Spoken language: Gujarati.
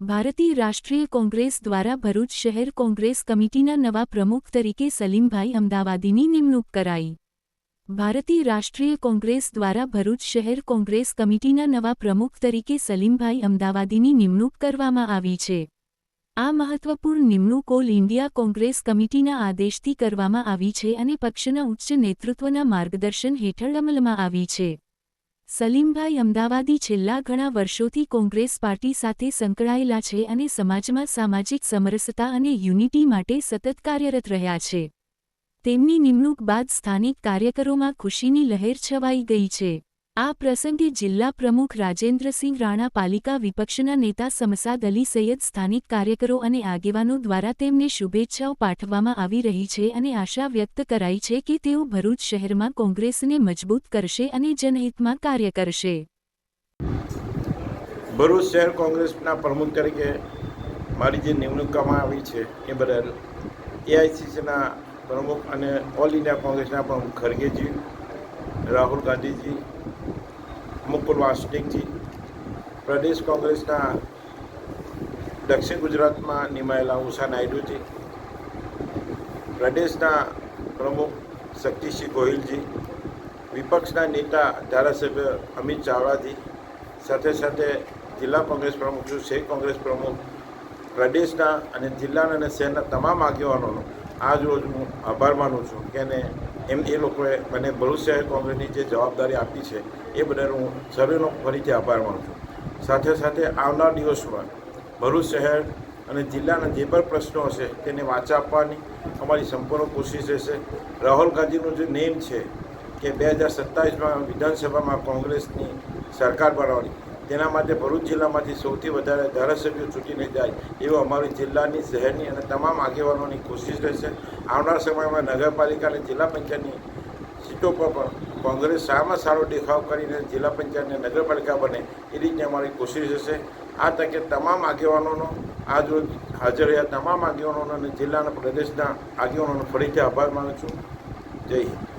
ભારતીય રાષ્ટ્રીય કોંગ્રેસ દ્વારા ભરૂચ શહેર કોંગ્રેસ કમિટીના નવા પ્રમુખ તરીકે સલીમભાઈ અમદાવાદીની નિમણૂક કરાઈ. ભારતીય રાષ્ટ્રીય કોંગ્રેસ દ્વારા ભરૂચ શહેર કોંગ્રેસ કમિટીના નવા પ્રમુખ તરીકે સલીમભાઈ અમદાવાદીની નિમણૂક કરવામાં આવી છે. આ મહત્વપૂર્ણ નિમણૂક ઓલ ઇન્ડિયા કોંગ્રેસ કમિટીના આદેશથી કરવામાં આવી છે અને પક્ષના ઉચ્ચ નેતૃત્વના માર્ગદર્શન હેઠળ અમલમાં આવી છે. સલીમભાઈ અમદાવાદી છેલ્લા ઘણા વર્ષોથી કોંગ્રેસ પાર્ટી સાથે સંકળાયેલા છે અને સમાજમાં સામાજિક સમરસતા અને યુનિટી માટે સતત કાર્યરત રહ્યા છે. તેમની નિમણૂક બાદ સ્થાનિક કાર્યકરોમાં ખુશીની લહેર છવાઈ ગઈ છે. આ પ્રસંગે જિલ્લા પ્રમુખ રાજેન્દ્રસિંહ રાણા પાલિકા વિપક્ષના નેતા સમસાદ અલી સૈયદ સ્થાનિક કાર્યકરો અને આગેવાનો દ્વારા તેમને શુભેચ્છાઓ પાઠવવામાં આવી રહી છે અને આશા વ્યક્ત કરાઈ છે કે તેઓ ભરૂચ શહેરમાં કોંગ્રેસને મજબૂત કરશે અને જનહિતમાં કાર્ય કરશે. ભરૂચ શહેર કોંગ્રેસના પ્રમુખ તરીકે મારી જે નિમણૂક કરવામાં આવી છે એ બદલ એઆઈસીસીના પ્રમુખ અને ઓલ ઇન્ડિયા કોંગ્રેસના પ્રમુખ ખરગેજી, રાહુલ ગાંધીજી મુકુલ વાસનિકજી પ્રદેશ કોંગ્રેસના દક્ષિણ ગુજરાતમાં નિમાયેલા ઉષા નાયડુજી, પ્રદેશના પ્રમુખ શક્તિસિંહ ગોહિલજી, વિપક્ષના નેતા ધારાસભ્ય અમિત ચાવડાજી, સાથે સાથે જિલ્લા કોંગ્રેસ પ્રમુખ, શહેર કોંગ્રેસ પ્રમુખ, પ્રદેશના અને જિલ્લાના અને શહેરના તમામ આગેવાનોનો આજ રોજ હું આભાર માનું છું કે એને એમ એ લોકોએ મને ભરૂચ શહેર કોંગ્રેસની જે જવાબદારી આપી છે, એ બદલ હું સર્વેનો ફરીથી આભાર માનું છું. સાથે સાથે આવનાર દિવસોમાં ભરૂચ શહેર અને જિલ્લાના જે પણ પ્રશ્નો હશે, તેને વાચા આપવાની અમારી સંપૂર્ણ કોશિશ રહેશે. રાહુલ ગાંધીનું જે નેમ છે કે બે હજાર સત્તાવીસમાં વિધાનસભામાં કોંગ્રેસની સરકાર બનાવવાની તેના માટે ભરૂચ જિલ્લામાંથી સૌથી વધારે ધારાસભ્યો ચૂંટીને જાય એવો અમારી જિલ્લાની, શહેરની અને તમામ આગેવાનોની કોશિશ રહેશે. આવનાર સમયમાં નગરપાલિકા અને જિલ્લા પંચાયતની સીટો પર પણ કોંગ્રેસ સારામાં સારો દેખાવ કરીને જિલ્લા પંચાયતને નગરપાલિકા બને એ રીતની અમારી કોશિશ રહેશે. આ તકે તમામ આગેવાનોનો આજ રોજ હાજર રહ્યા તમામ આગેવાનોનો અને જિલ્લાના પ્રદેશના આગેવાનોનો ફરીથી આભાર માનું છું. જય હિન્દ.